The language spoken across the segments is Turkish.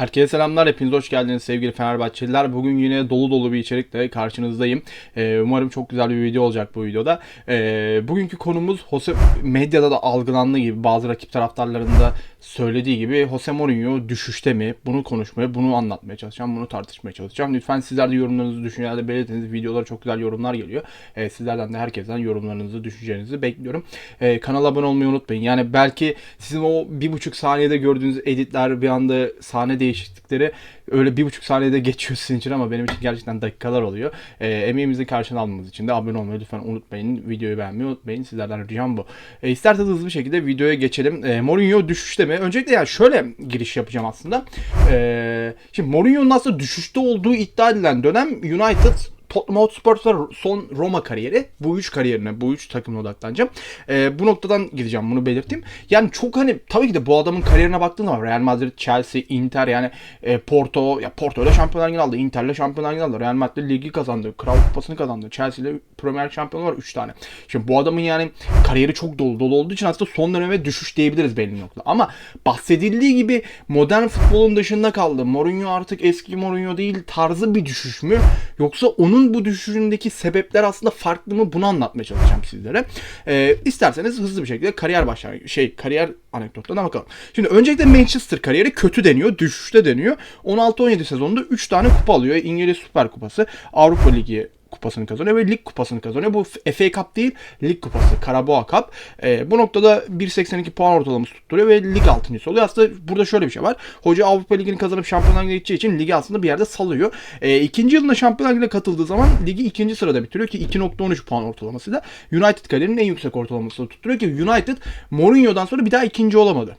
Herkese selamlar, hepiniz hoş geldiniz sevgili Fenerbahçeliler. Bugün yine dolu dolu bir içerikle karşınızdayım. Ee, umarım çok güzel bir video olacak bu videoda. Ee, bugünkü konumuz Jose medyada da algılandığı gibi bazı rakip taraftarlarında söylediği gibi Jose Mourinho düşüşte mi? Bunu konuşmaya, bunu anlatmaya çalışacağım, bunu tartışmaya çalışacağım. Lütfen sizler de yorumlarınızı, düşüncelerinde belirtiniz. Videolara çok güzel yorumlar geliyor. Ee, sizlerden de herkesten yorumlarınızı, düşüncelerinizi bekliyorum. Ee, kanala abone olmayı unutmayın. Yani belki sizin o bir buçuk saniyede gördüğünüz editler bir anda sahne değişiklikleri öyle bir buçuk saniyede geçiyor sizin için ama benim için gerçekten dakikalar oluyor. Ee, emeğimizi karşına almamız için de abone olmayı lütfen unutmayın. Videoyu beğenmeyi unutmayın. Sizlerden ricam bu. Ee, isterseniz hızlı bir şekilde videoya geçelim. Ee, Mourinho düşüşte mi? Öncelikle yani şöyle giriş yapacağım aslında. Ee, şimdi Mourinho'nun aslında düşüşte olduğu iddia edilen dönem United Tottenham Hotspur ve son Roma kariyeri. Bu üç kariyerine, bu üç takımına odaklanacağım. Ee, bu noktadan gideceğim bunu belirteyim. Yani çok hani tabii ki de bu adamın kariyerine baktığın zaman Real Madrid, Chelsea, Inter yani e, Porto, ya Porto ile Şampiyonlar aldı. Inter ile Şampiyonlar aldı. Real Madrid ligi kazandı. Kral Kupası'nı kazandı. Chelsea ile Premier şampiyonu var 3 tane. Şimdi bu adamın yani kariyeri çok dolu dolu olduğu için aslında son döneme düşüş diyebiliriz belli nokta. Ama bahsedildiği gibi modern futbolun dışında kaldı. Mourinho artık eski Mourinho değil tarzı bir düşüş mü? Yoksa onun bu düşüşündeki sebepler aslında farklı mı? Bunu anlatmaya çalışacağım sizlere. Ee, isterseniz hızlı bir şekilde kariyer başlangıcı şey kariyer anekdotlarına bakalım. Şimdi öncelikle Manchester kariyeri kötü deniyor, düşüşte deniyor. 16-17 sezonunda 3 tane kupa alıyor. İngiliz Süper Kupası, Avrupa Ligi kupasını kazanıyor ve lig kupasını kazanıyor. Bu FA Cup değil, lig kupası, Karabağ Cup. Ee, bu noktada 1.82 puan ortalaması tutturuyor ve lig altıncısı oluyor. Aslında burada şöyle bir şey var. Hoca Avrupa Ligi'ni kazanıp Şampiyonlar Ligi'ne için ligi aslında bir yerde salıyor. Ee, ikinci yılında Şampiyonlar Ligi'ne katıldığı zaman ligi ikinci sırada bitiriyor ki 2.13 puan ortalaması da United kariyerinin en yüksek ortalamasını tutturuyor ki United Mourinho'dan sonra bir daha ikinci olamadı.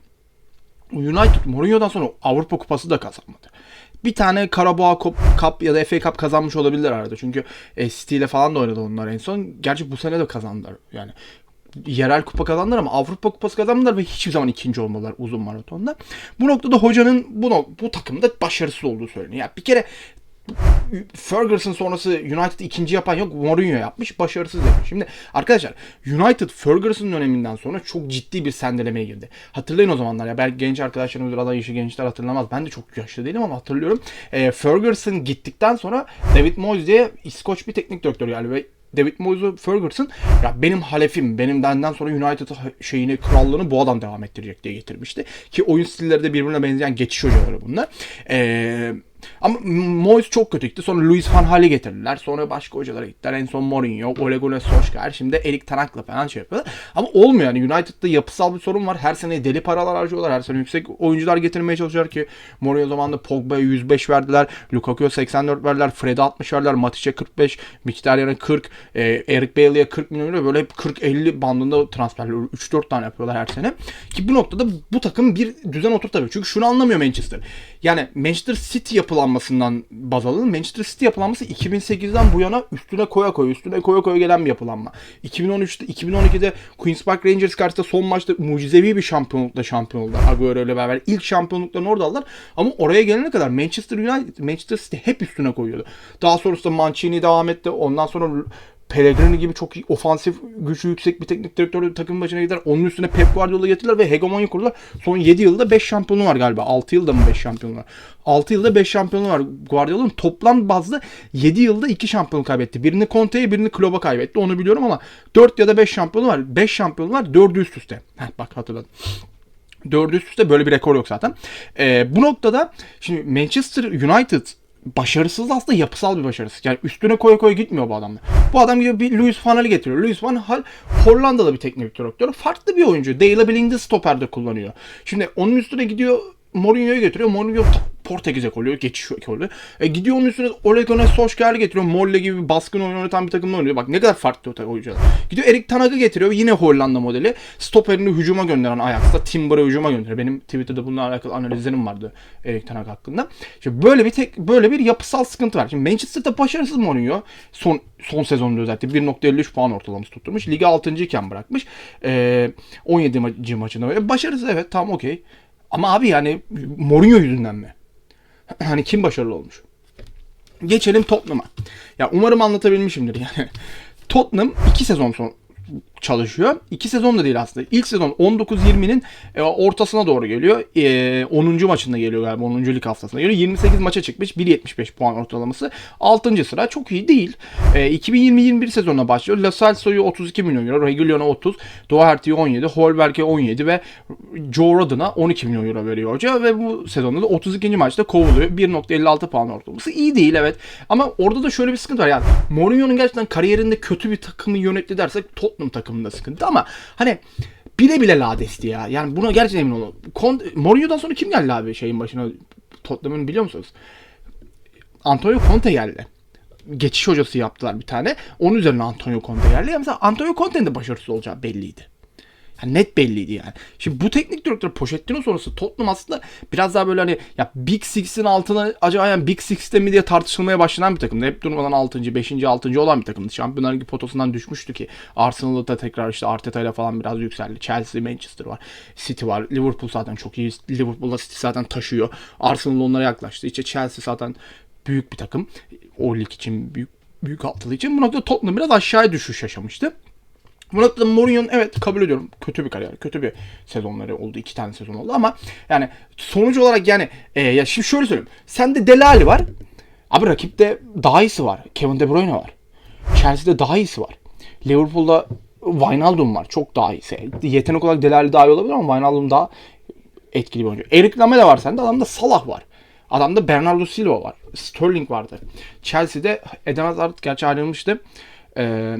United Mourinho'dan sonra Avrupa Kupası da kazanmadı. Bir tane Karabağ Cup ya da FA Cup kazanmış olabilirler arada. Çünkü e, City ile falan da oynadı onlar en son. Gerçi bu sene de kazandılar. Yani yerel kupa kazandılar ama Avrupa Kupası kazandılar ve hiçbir zaman ikinci olmadılar uzun maratonda. Bu noktada hocanın bu, bu takımda başarısız olduğu söyleniyor. Yani bir kere Ferguson sonrası United ikinci yapan yok. Mourinho yapmış. Başarısız demiş. Şimdi arkadaşlar United Ferguson döneminden sonra çok ciddi bir sendelemeye girdi. Hatırlayın o zamanlar ya. Belki genç arkadaşlarımız aday yaşı gençler hatırlamaz. Ben de çok yaşlı değilim ama hatırlıyorum. E, Ferguson gittikten sonra David Moyes diye İskoç bir teknik direktör yani ve David Moyes Ferguson ya benim halefim, benim benden sonra United şeyini, krallığını bu adam devam ettirecek diye getirmişti. Ki oyun stilleri de birbirine benzeyen geçiş hocaları bunlar. Eee ama Moyes çok kötü gitti. Sonra Luis Van Hal'i getirdiler. Sonra başka hocalara gittiler. En son Mourinho, Ole Gunnar Solskjaer. Şimdi Erik Ten Hag'la falan şey yapıyorlar. Ama olmuyor yani. United'da yapısal bir sorun var. Her sene deli paralar harcıyorlar. Her sene yüksek oyuncular getirmeye çalışıyorlar ki Mourinho zamanında Pogba'ya 105 verdiler. Lukaku'ya 84 verdiler. Fred'e 60 verdiler. Matic'e 45. Mkhitaryan'a 40. E, Eric Bailey'e 40 milyon euro. Böyle hep 40-50 bandında transferler. 3-4 tane yapıyorlar her sene. Ki bu noktada bu takım bir düzen oturtamıyor. Çünkü şunu anlamıyor Manchester. Yani Manchester City yapılanmasından baz alalım. Manchester City yapılanması 2008'den bu yana üstüne koya koya üstüne koya koya gelen bir yapılanma. 2013'te 2012'de Queen's Park Rangers karşısında son maçta mucizevi bir şampiyonlukla şampiyon oldular. Agüero ile beraber ilk şampiyonluklarını orada aldılar. Ama oraya gelene kadar Manchester United, Manchester City hep üstüne koyuyordu. Daha sonrasında Mancini devam etti. Ondan sonra Pellegrini gibi çok ofansif gücü yüksek bir teknik direktör takım başına gider. Onun üstüne Pep Guardiola getirdiler ve hegemonya kurdular. Son 7 yılda 5 şampiyonu var galiba. 6 yılda mı 5 şampiyonu var? 6 yılda 5 şampiyonu var. Guardiola'nın toplam bazda 7 yılda 2 şampiyon kaybetti. Birini Conte'ye birini Klopp'a kaybetti. Onu biliyorum ama 4 ya da 5 şampiyonu var. 5 şampiyonu var. 4'ü üst üste. Heh, bak hatırladım. Dördü üst üste böyle bir rekor yok zaten. Ee, bu noktada şimdi Manchester United başarısız aslında yapısal bir başarısız. Yani üstüne koya koya gitmiyor bu adamlar. Bu adam gibi bir Luis Van Hal'i getiriyor. Luis Van Hal Hollanda'da bir teknik direktör. Farklı bir oyuncu. Dale Billing'de stoperde kullanıyor. Şimdi onun üstüne gidiyor Mourinho'yu getiriyor. Mourinho Portekiz'e koyuyor. Geçiş koyuyor. E, gidiyor onun üstüne Ole Gunnar Solskjaer'i getiriyor. Molle gibi baskın oyun oynatan bir takımda oynuyor. Bak ne kadar farklı oyuncular. Gidiyor Erik Ten Hag'ı getiriyor. Yine Hollanda modeli. Stoperini hücuma gönderen Ajax'ta Timber'ı hücuma gönderiyor. Benim Twitter'da bununla alakalı analizlerim vardı Erik Ten Hag hakkında. Şimdi böyle bir tek böyle bir yapısal sıkıntı var. Şimdi Manchester'da başarısız Mourinho. Son son sezonda özellikle 1.53 puan ortalaması tutturmuş. Ligi 6. iken bırakmış. E, 17 maçı maçında. Başarısız evet tam okey. Ama abi yani Mourinho yüzünden mi? hani kim başarılı olmuş? Geçelim Tottenham'a. Ya umarım anlatabilmişimdir yani. Tottenham 2 sezon son çalışıyor. İki sezon da değil aslında. İlk sezon 19-20'nin e, ortasına doğru geliyor. E, 10. maçında geliyor galiba. 10. lig haftasında geliyor. 28 maça çıkmış. 1.75 puan ortalaması. 6. sıra çok iyi değil. E, 2020-21 sezonuna başlıyor. La Celso'yu 32 milyon euro. Regulion'a 30. Doherty'ye 17. Holberg'e 17 ve Joe Rodden'a 12 milyon euro veriyor hoca. Ve bu sezonda da 32. maçta kovuluyor. 1.56 puan ortalaması. İyi değil evet. Ama orada da şöyle bir sıkıntı var. Yani Mourinho'nun gerçekten kariyerinde kötü bir takımı yönetti dersek Tottenham takımında sıkıntı ama hani bile bile ladesti ya. Yani buna gerçekten emin olun. Conte, Mourinho'dan sonra kim geldi abi şeyin başına Tottenham'ın biliyor musunuz? Antonio Conte geldi. Geçiş hocası yaptılar bir tane. Onun üzerine Antonio Conte geldi. Ya mesela Antonio Conte'nin de başarısız olacağı belliydi. Yani net belliydi yani. Şimdi bu teknik direktör Pochettino sonrası Tottenham aslında biraz daha böyle hani ya Big Six'in altına acaba yani Big Six'te mi diye tartışılmaya başlanan bir takımdı. Hep durmadan 6. 5. 6. olan bir takımdı. Şampiyonlar Ligi potosundan düşmüştü ki Arsenal'da da tekrar işte Arteta ile falan biraz yükseldi. Chelsea, Manchester var. City var. Liverpool zaten çok iyi. Liverpool'la City zaten taşıyor. Arsenal onlara yaklaştı. İşte Chelsea zaten büyük bir takım. O lig için büyük büyük altılı için. Bu noktada Tottenham biraz aşağıya düşüş yaşamıştı. Bu noktada Mourinho'nun evet kabul ediyorum kötü bir kariyer, kötü bir sezonları oldu. iki tane sezon oldu ama yani sonuç olarak yani e, ya şimdi şöyle söyleyeyim. Sende Delali var. Abi rakipte daha iyisi var. Kevin De Bruyne var. Chelsea'de daha iyisi var. Liverpool'da Wijnaldum var. Çok daha iyisi. Yetenek olarak Delali daha iyi olabilir ama Wijnaldum daha etkili bir oyuncu. Eric Lamela var sende. Adamda Salah var. Adamda Bernardo Silva var. Sterling vardı. Chelsea'de Eden Hazard gerçi ayrılmıştı. Eee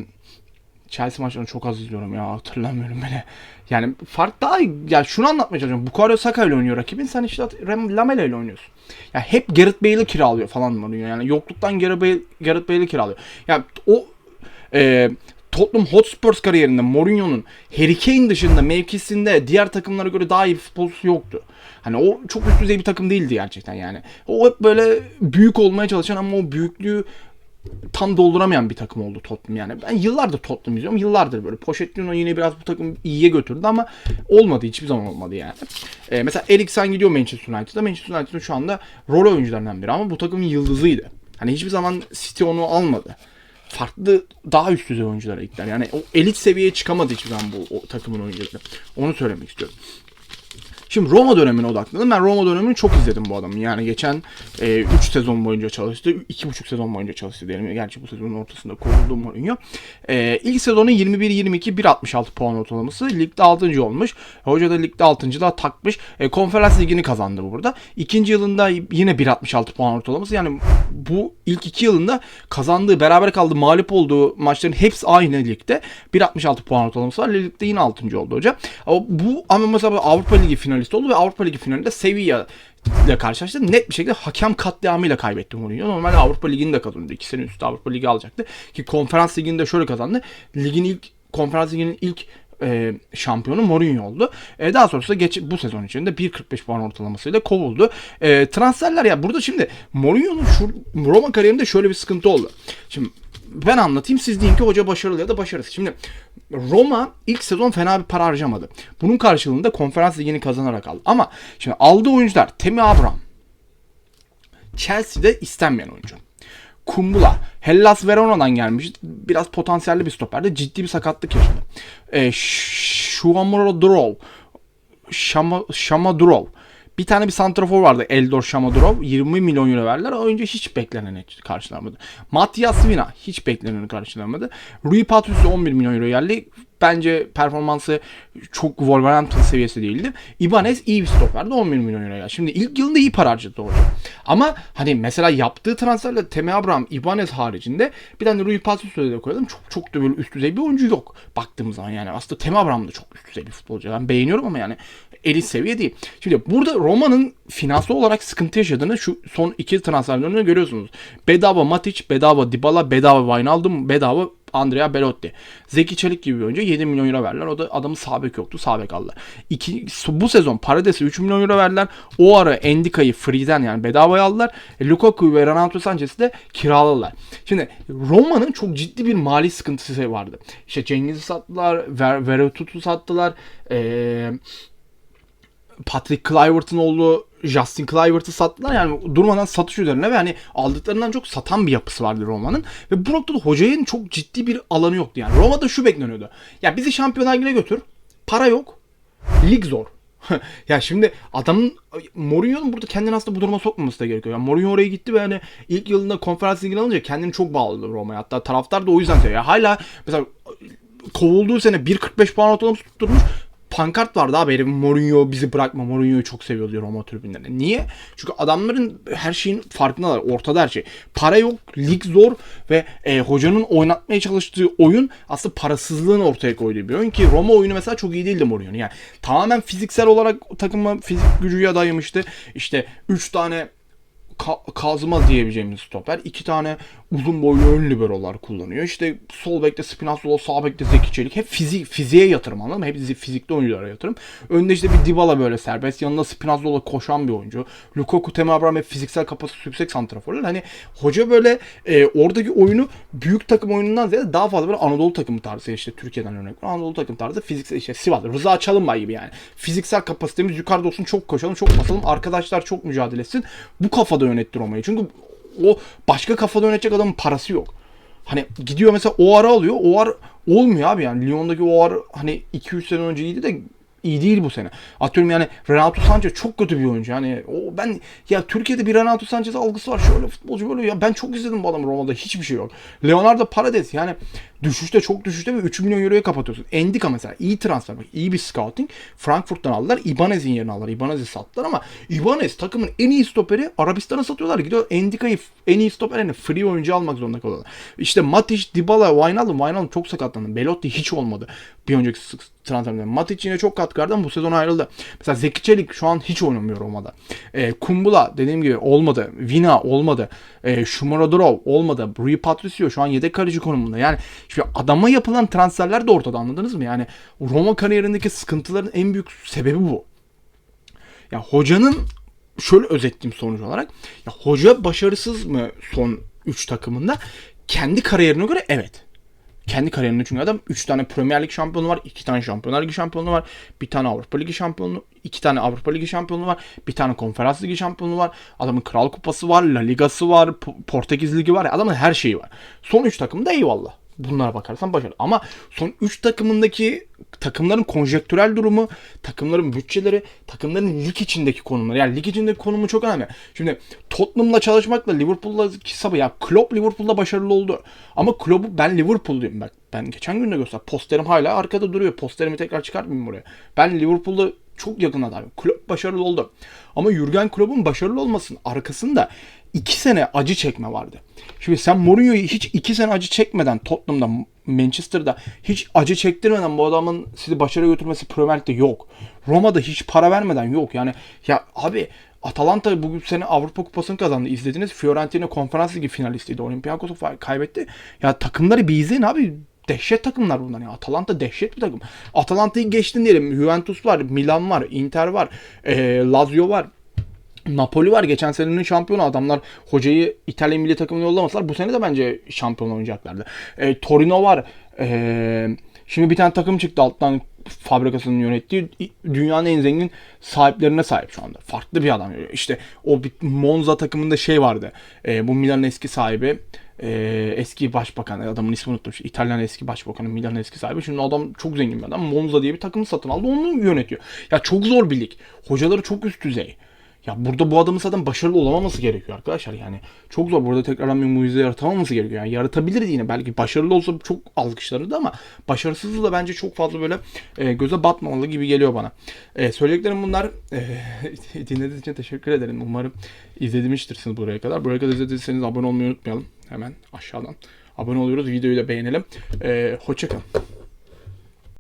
Chelsea maçlarını çok az izliyorum ya hatırlamıyorum bile. Yani fark daha ya şunu anlatmaya çalışıyorum. Bukayo Saka ile oynuyor rakibin. Sen işte Lamela ile oynuyorsun. Ya hep Gareth Bale'i kiralıyor falan Mourinho. Yani yokluktan Gareth, Bale, Gareth Bale'i kiralıyor. Ya o e, Tottenham Hotspurs kariyerinde Mourinho'nun Harry Kane dışında mevkisinde diğer takımlara göre daha iyi futbolcusu yoktu. Hani o çok üst düzey bir takım değildi gerçekten yani. O hep böyle büyük olmaya çalışan ama o büyüklüğü tam dolduramayan bir takım oldu Tottenham yani. Ben yıllardır Tottenham izliyorum. Yıllardır böyle. Pochettino yine biraz bu takım iyiye götürdü ama olmadı. Hiçbir zaman olmadı yani. Ee, mesela Eriksen gidiyor Manchester United'a. Manchester United'ın şu anda rol oyuncularından biri ama bu takımın yıldızıydı. Hani hiçbir zaman City onu almadı. Farklı daha üst düzey oyunculara gittiler. Yani o elit seviyeye çıkamadı hiçbir zaman bu o, takımın oyuncuları. Onu söylemek istiyorum. Şimdi Roma dönemine odaklandım. Ben Roma dönemini çok izledim bu adamın. Yani geçen 3 e, sezon boyunca çalıştı. 2,5 sezon boyunca çalıştı diyelim. Gerçi bu sezonun ortasında kovuldu Mourinho. E, ilk sezonu 21-22 1.66 puan ortalaması. Ligde 6. olmuş. Hoca da ligde 6. da takmış. E, konferans ligini kazandı burada. İkinci yılında yine 1.66 puan ortalaması. Yani bu ilk iki yılında kazandığı, beraber kaldığı, mağlup olduğu maçların hepsi aynı ligde. 1.66 puan ortalaması var. Ligde yine 6. oldu hoca. Ama bu ama mesela Avrupa Ligi finalisti oldu ve Avrupa Ligi finalinde Sevilla ile karşılaştı. Net bir şekilde hakem katliamıyla kaybetti Mourinho. Normalde Avrupa Ligi'ni de kazandı. İki sene üstü Avrupa Ligi alacaktı. Ki konferans liginde şöyle kazandı. Ligin ilk konferans liginin ilk e, şampiyonu Mourinho oldu. E, daha sonrasında geç, bu sezon içinde 1.45 puan ortalamasıyla kovuldu. E, transferler ya burada şimdi Mourinho'nun Roma kariyerinde şöyle bir sıkıntı oldu. Şimdi ben anlatayım siz deyin ki hoca başarılı ya da başarısız. Şimdi Roma ilk sezon fena bir para harcamadı. Bunun karşılığında konferans ligini kazanarak aldı. Ama şimdi aldığı oyuncular Temi Abraham Chelsea'de istenmeyen oyuncu. Kumbula. Hellas Verona'dan gelmiş. Biraz potansiyelli bir stoperde. Ciddi bir sakatlık yaşadı. E, Şuamuro Şama, Şamadurov. Bir tane bir santrafor vardı Eldor Şamadurov. 20 milyon euro verdiler. O önce hiç bekleneni karşılamadı. Matias Vina hiç bekleneni karşılamadı. Rui Patricio 11 milyon euro geldi. Bence performansı çok Wolverhampton seviyesi değildi. Ibanez iyi bir stoperdi 11 milyon euro geldi. Şimdi ilk yılında iyi para harcadı orada. Ama hani mesela yaptığı transferle Temi Abraham, Ibanez haricinde bir tane Rui Patricio'yu da koyalım. Çok çok da böyle üst düzey bir oyuncu yok. Baktığımız zaman yani aslında Temi Abraham da çok üst düzey bir futbolcu. Ben beğeniyorum ama yani elit seviye değil. Şimdi burada Roma'nın finansal olarak sıkıntı yaşadığını şu son iki transferlerinde görüyorsunuz. Bedava Matic, bedava Dybala, bedava Wijnaldum, bedava Andrea Belotti. Zeki Çelik gibi bir oyuncu 7 milyon euro verdiler. O da adamın sabek yoktu. Sabek aldılar. İki, bu sezon Parades'e 3 milyon euro verdiler. O ara Endika'yı free'den yani bedavaya aldılar. E, Lukaku ve Renato Sanchez'i de kiraladılar. Şimdi Roma'nın çok ciddi bir mali sıkıntısı vardı. İşte Cengiz'i sattılar. Ver, Verotut'u sattılar. Eee Patrick Kluivert'ın oğlu Justin Kluivert'ı sattılar. Yani durmadan satış üzerine ve hani aldıklarından çok satan bir yapısı vardı Roma'nın. Ve bu noktada hocanın çok ciddi bir alanı yoktu. Yani Roma'da şu bekleniyordu. Ya bizi Şampiyonlar Ligi'ne götür. Para yok. Lig zor. ya şimdi adamın Mourinho'nun burada kendini aslında bu duruma sokmaması da gerekiyor. Yani Mourinho oraya gitti ve hani ilk yılında konferans ligini alınca kendini çok bağladı Roma'ya. Hatta taraftar da o yüzden seviyor. Hala mesela kovulduğu sene 1.45 puan ortalaması tutturmuş. Pankart vardı abi herifin Mourinho bizi bırakma Mourinho'yu çok seviyor diyor Roma tribünlerinde. Niye? Çünkü adamların her şeyin farkındalar. Ortada her şey. Para yok, lig zor ve e, hocanın oynatmaya çalıştığı oyun aslında parasızlığın ortaya koyduğu bir oyun ki Roma oyunu mesela çok iyi değildi Mourinho'nun. Yani tamamen fiziksel olarak takıma fizik gücüye dayamıştı. İşte 3 tane Ka- Kazımaz diyebileceğimiz stoper. iki tane uzun boylu ön liberolar kullanıyor. İşte sol bekte Spinazzola, sağ bekte Zeki Çelik. Hep fizik, fiziğe yatırım anladın mı? Hep fizikli oyunculara yatırım. Önde işte bir Dybala böyle serbest. Yanında Spinazzola koşan bir oyuncu. Lukaku, Temi Abraham hep fiziksel kapasitesi yüksek santraforlar. Hani hoca böyle e, oradaki oyunu büyük takım oyunundan ziyade daha fazla böyle Anadolu takımı tarzı işte Türkiye'den örnek var. Anadolu takım tarzı fiziksel işte Sivas, Rıza Çalınbay gibi yani. Fiziksel kapasitemiz yukarıda olsun çok koşalım çok basalım. Arkadaşlar çok mücadele etsin. Bu kafada yönetti Roma'yı. Çünkü o başka kafada yönetecek adamın parası yok. Hani gidiyor mesela o ara alıyor. O ar olmuyor abi yani. Lyon'daki o ar hani 2-3 sene önce iyiydi de iyi değil bu sene. Atıyorum yani Renato Sanchez çok kötü bir oyuncu. Yani o ben ya Türkiye'de bir Renato Sanchez algısı var. Şöyle futbolcu böyle ya ben çok izledim bu adamı Roma'da hiçbir şey yok. Leonardo Paredes yani düşüşte çok düşüşte ve 3 milyon euroya kapatıyorsun. Endika mesela iyi transfer bak iyi bir scouting. Frankfurt'tan aldılar. Ibanez'in yerine aldılar. Ibanez'i sattılar ama Ibanez takımın en iyi stoperi Arabistan'a satıyorlar. Gidiyor Endika'yı en iyi stoperini free oyuncu almak zorunda kalıyorlar. İşte Matic, Dybala, Wijnaldum. Wijnaldum çok sakatlandı. Belotti hiç olmadı. Bir önceki transferinde. Matic yine çok katkı verdi ama bu sezon ayrıldı. Mesela Zeki Çelik şu an hiç oynamıyor Roma'da. E, Kumbula dediğim gibi olmadı. Vina olmadı. E, Shumarodorov olmadı. Rui Patricio şu an yedek kaleci konumunda. Yani Şimdi adama yapılan transferler de ortada anladınız mı? Yani Roma kariyerindeki sıkıntıların en büyük sebebi bu. Ya hocanın şöyle özetleyeyim sonuç olarak. Ya hoca başarısız mı son 3 takımında? Kendi kariyerine göre evet. Kendi kariyerinde çünkü adam 3 tane Premier Lig şampiyonu var, 2 tane Şampiyonlar Ligi şampiyonu var, bir tane Avrupa Ligi şampiyonu, 2 tane Avrupa Ligi şampiyonu var, bir tane Konferans Ligi şampiyonu var. Adamın Kral Kupası var, La Ligası var, Portekiz Ligi var. Adamın her şeyi var. Son 3 takımda eyvallah bunlara bakarsan başarılı. Ama son 3 takımındaki takımların konjektürel durumu, takımların bütçeleri, takımların lig içindeki konumları. Yani lig içindeki konumu çok önemli. Şimdi Tottenham'la çalışmakla Liverpool'la sabı ya Klopp Liverpool'da başarılı oldu. Ama Klopp'u ben Liverpool'luyum bak. Ben geçen gün de göster. Posterim hala arkada duruyor. Posterimi tekrar çıkartmayayım buraya. Ben Liverpool'da çok yakın adamım. Klopp başarılı oldu. Ama Jurgen Klopp'un başarılı olmasının arkasında iki sene acı çekme vardı. Şimdi sen Mourinho'yu hiç iki sene acı çekmeden Tottenham'da, Manchester'da hiç acı çektirmeden bu adamın sizi başarıya götürmesi Premier Lig'de yok. Roma'da hiç para vermeden yok. Yani ya abi Atalanta bugün sene Avrupa Kupası'nı kazandı. İzlediniz. Fiorentina Konferans Ligi finalistiydi. Olympiakos'u kaybetti. Ya takımları bir izleyin abi dehşet takımlar bunlar ya. Atalanta dehşet bir takım. Atalanta'yı geçtin diyelim. Juventus var, Milan var, Inter var, e, Lazio var. Napoli var. Geçen senenin şampiyonu adamlar hocayı İtalya milli takımına yollamasalar bu sene de bence şampiyon oynayacaklardı. E, Torino var. E, şimdi bir tane takım çıktı alttan fabrikasının yönettiği dünyanın en zengin sahiplerine sahip şu anda. Farklı bir adam. İşte o bir Monza takımında şey vardı. E, bu Milan'ın eski sahibi e, eski başbakan adamın ismini unuttum. İtalyan eski başbakanı Milan'ın eski sahibi. Şimdi adam çok zengin bir adam. Monza diye bir takımı satın aldı. Onu yönetiyor. Ya çok zor bir lig. Hocaları çok üst düzey. Ya burada bu adamın zaten başarılı olamaması gerekiyor arkadaşlar. Yani çok zor. Burada tekrardan bir mucize yaratamaması gerekiyor. Yani yaratabilirdi yine. Belki başarılı olsa çok alkışlardı ama başarısızlığı da bence çok fazla böyle e, göze batmamalı gibi geliyor bana. E, söyleyeceklerim bunlar. E, dinlediğiniz için teşekkür ederim. Umarım izlemiştirsiniz buraya kadar. Buraya kadar izlediyseniz abone olmayı unutmayalım. Hemen aşağıdan abone oluyoruz. Videoyu da beğenelim. E, Hoşçakalın.